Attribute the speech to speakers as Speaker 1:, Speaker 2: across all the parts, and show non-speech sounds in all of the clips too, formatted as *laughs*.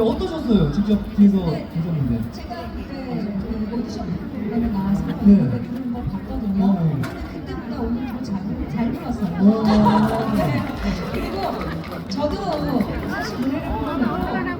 Speaker 1: 네, 어떠셨어요? 직접 뒤에서
Speaker 2: 네.
Speaker 1: 보셨는데.
Speaker 2: 제가 그때 그 오디션 프로그램에 나와서
Speaker 1: 네.
Speaker 2: 노래 부르는 거 봤거든요.
Speaker 1: 어.
Speaker 2: 근데 그때보다 오늘 더잘 잘 들었어요.
Speaker 1: 오. *laughs*
Speaker 2: 네. 그리고 저도 사실 노래를 잘한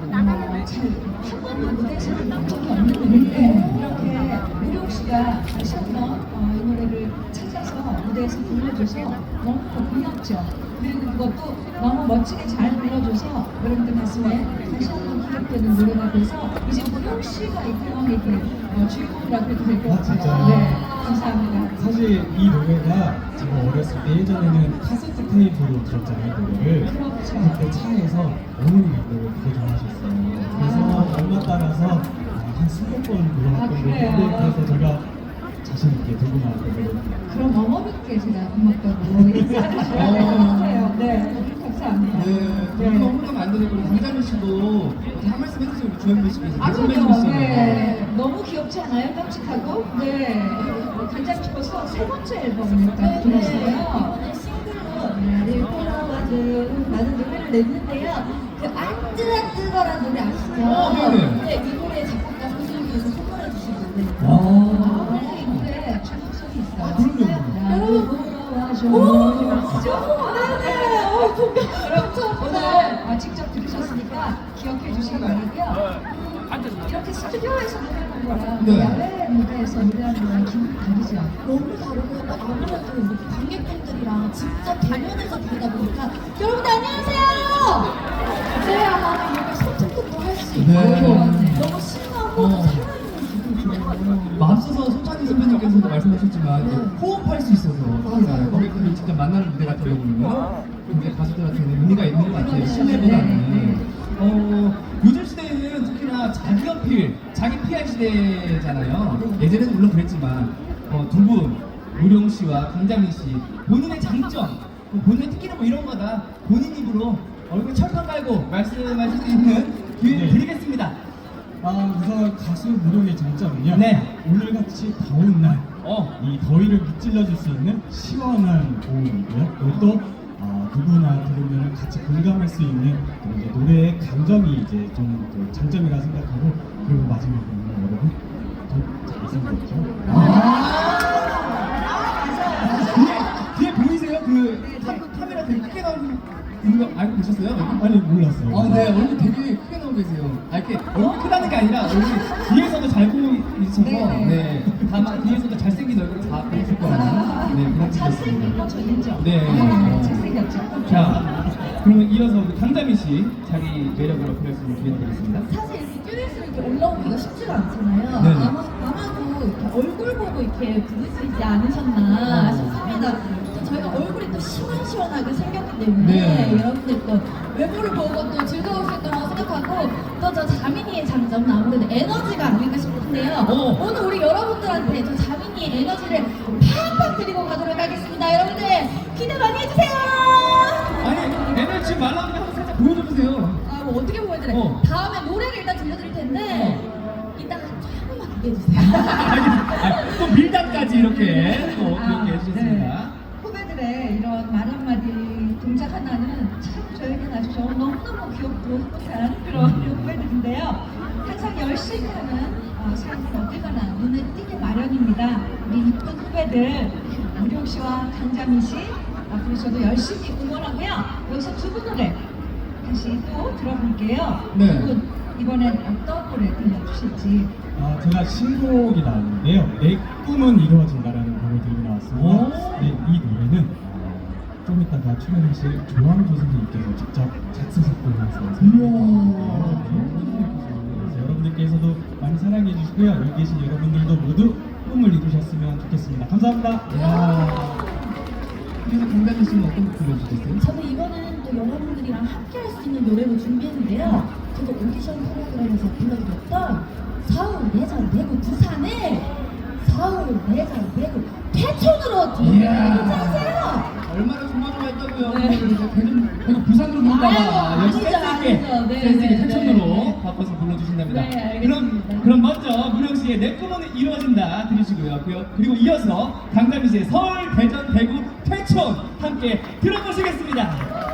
Speaker 2: 번도 무대에서 불른 적이 없는데 이렇게 우룡 씨가 다시 한번 어, 이 노래를 찾아서 무대에서 불러줘서 너무 고맙죠. 그리고 그것도 너무 멋지게 잘 불러줘서 여러분들 가슴에 다시 한번 기억되는 노래가 돼서 이제 우룡 씨가 이 상황의 그 어, 주인공이라고 해도 될 것
Speaker 3: 아,
Speaker 2: 같아요.
Speaker 3: 진짜요?
Speaker 2: 네, 감사합니다.
Speaker 3: 사실 이 노래가 제가 어렸을 때 예전에는 카세트 테이프로 들었잖아요 노래를
Speaker 2: 그렇죠.
Speaker 3: 그때 차에서 어머니가 이 노래 되게 좋아하셨어요 그래서 엄마 따라서 아, 한 스무 번
Speaker 2: 아,
Speaker 3: 불러봤던
Speaker 2: 그래요?
Speaker 3: 건데 그래서 제가 자신 있게 들고 나왔거든요
Speaker 2: 그럼 어머니께 제가 고맙다고 인사를 드려야 될것 같아요. 네, 감사합니다.
Speaker 1: 네, 네. 안 되고 강자민 씨도 한 말씀 해주세요. 우리 조현민 씨께서.
Speaker 2: 아, 그럼요. 네. 너무 귀엽지 않아요? 깜찍하고? 네. 간장 싶어서 세 번째 앨범을 딱 들었어요.
Speaker 4: 이번에 싱글로 나를 돌아와줘 라는 노래를 냈는데요. 그 안뜨안뜨거라는 노래 아시죠?
Speaker 1: 어, 네네.
Speaker 4: 네, 이 노래 작곡가 선생님께서 선물해 주신 건데
Speaker 1: 와.
Speaker 2: 거랑
Speaker 1: 네.
Speaker 2: 야외 무대에서 노래하는 거랑 기분이 다르죠.
Speaker 4: 너무 다르고요. 또 아무래도 관객분들이랑 직접 대면에서 부르다 보니까 여러분들 안녕하세요! 그래야만 이렇게 소통도 할수 있고
Speaker 1: 네.
Speaker 4: 너무 신나고
Speaker 1: 어.
Speaker 4: 또 살아있는 기분이 들어요.
Speaker 1: 앞서서 손찬희 선배님께서도 말씀하셨지만
Speaker 4: 네.
Speaker 1: 호흡할 수 있어서. 관객들이 직접 만나는 무대 같은 경우는 굉장히 가수들한테는 의미가 있는 것 같아요. 실내보다는.
Speaker 2: 네.
Speaker 1: 어, 요즘 시대에는 특히나 자기 어필, 시대잖아요. 예전에는 물론 그랬지만 어, 두 분, 우룡 씨와 강자민 씨 본인의 장점, 뭐 본인의 특기는 뭐 이런 거다 본인 입으로 얼굴 철판 깔고 말씀하실 수 있는 기회를
Speaker 3: 네.
Speaker 1: 드리겠습니다.
Speaker 3: 아 우선 가수 무룡의 장점은요
Speaker 1: 네.
Speaker 3: 오늘같이 더운 날
Speaker 1: 어,
Speaker 3: 이 더위를 무찔러줄 수 있는 시원한 고음이고요. 그리고 또 아, 누구나 들으면 같이 공감할 수 있는 또 이제 노래의 감정이 이제 좀그 장점이라 생각하고 그리고 마지막으로
Speaker 1: 그 알고 계셨어요?
Speaker 3: 아니 몰랐어요.
Speaker 1: 아, 네, 얼굴 되게 크게 나오고 계세요. 아, 이렇게 얼굴 크다는 게 아니라 얼굴 뒤에서도 잘 보이셔서,
Speaker 2: 네.
Speaker 1: 네, 다만 뒤에서도 잘생긴 얼굴을 다 보실 거라는, 네, 그런
Speaker 2: 잘생긴 거 저인죠?
Speaker 1: 네.
Speaker 2: 잘생겼죠?
Speaker 1: 자, 그러면 이어서 우리 강다미 씨 자기 매력을 있는 기회 드리겠습니다.
Speaker 4: 사실 이렇게 듀엣으로 이렇게 올라오기가 쉽지가 않잖아요.
Speaker 1: 네네.
Speaker 4: 아마, 아마도 이렇게 얼굴 보고 이렇게 부르시지 않으셨나 싶습니다. 또 저희가 얼굴이 또 시원시원하게 생겼기 때문에
Speaker 1: 네.
Speaker 4: 여러분들 또 외모를 보고 또 즐거우실 거라고 생각하고 또 저 자민이의 장점은 아무래도 에너지가 아닐까 싶은데요.
Speaker 1: 오.
Speaker 4: 오늘 우리 여러분들한테 저 자민이의 에너지를 팍팍 드리고 가도록 하겠습니다. 여러분들 기대 많이 해주세요.
Speaker 1: 아니, 애들 지금 말라고 한번 살짝 보여줘 보세요.
Speaker 4: 아, 뭐 보여드려?
Speaker 1: 어.
Speaker 4: 다음에 노래를 일단 들려드릴 텐데 이따가 조금만 기대해주세요.
Speaker 1: 아니, 아니, 또 밀당까지 이렇게 또
Speaker 2: 아,
Speaker 1: 이렇게 해주셨습니다.
Speaker 2: 네. 후배들의 이런 말 한마디 동작 하나는 참 저에게는 아주 저 너무너무 귀엽고 행복한 그런 후배들인데요. 항상 열심히 하는 어, 삶은 어디가나 눈에 띄게 마련입니다. 우리 이쁜 후배들 우룡 씨와 강자민 씨 앞으로 저도 열심히 응원하고요. 여기서 두 분 노래 다시 또 들어볼게요.
Speaker 1: 네.
Speaker 2: 이번엔 어떤 노래 들려주실지
Speaker 3: 아, 제가 신곡이 나왔는데요. 내 꿈은 이루어진다라는 곡을 들고
Speaker 1: 오.
Speaker 3: 나왔습니다. 네, 이 노래는 어, 좀 이따가 출연하실 조항조 선생님께서 직접 작사 작곡하셔서
Speaker 1: 우와.
Speaker 3: 그래서 여러분들께서도 많이 사랑해 주시고요. 여기 계신 여러분들도 모두 꿈을 이루셨으면 좋겠습니다. 감사합니다.
Speaker 1: 야 그래서 강다미 씨는 어떤 곡 불러주셨어요?
Speaker 4: 저는 이번에는 또 여러분들이랑 함께 할 수 있는 노래를 준비했는데요. 저도 오디션 프로그램에서 불러드렸던 서울, 내전, 대구, 부산을 서울, 내전, 대구, 태촌으로
Speaker 1: 이야.
Speaker 4: 들려드리세요.
Speaker 1: 얼마나 조마조마했다고요.
Speaker 2: 네.
Speaker 1: 대구 부산으로 부르다가
Speaker 4: 아유,
Speaker 1: 역시
Speaker 4: 아니죠,
Speaker 1: 센스 있게
Speaker 4: 아니죠. 네,
Speaker 1: 센스 있게
Speaker 4: 네,
Speaker 1: 태천으로
Speaker 4: 네.
Speaker 1: 바꿔서 불러주신답니다.
Speaker 2: 네,
Speaker 1: 그럼
Speaker 2: 알겠습니다.
Speaker 1: 그럼 먼저 무령 씨의 내 꿈은 이루어진다 들으시고요. 그- 그리고 이어서 강다미 씨의 서울, 대전, 대구, 태천 함께 들어보시겠습니다.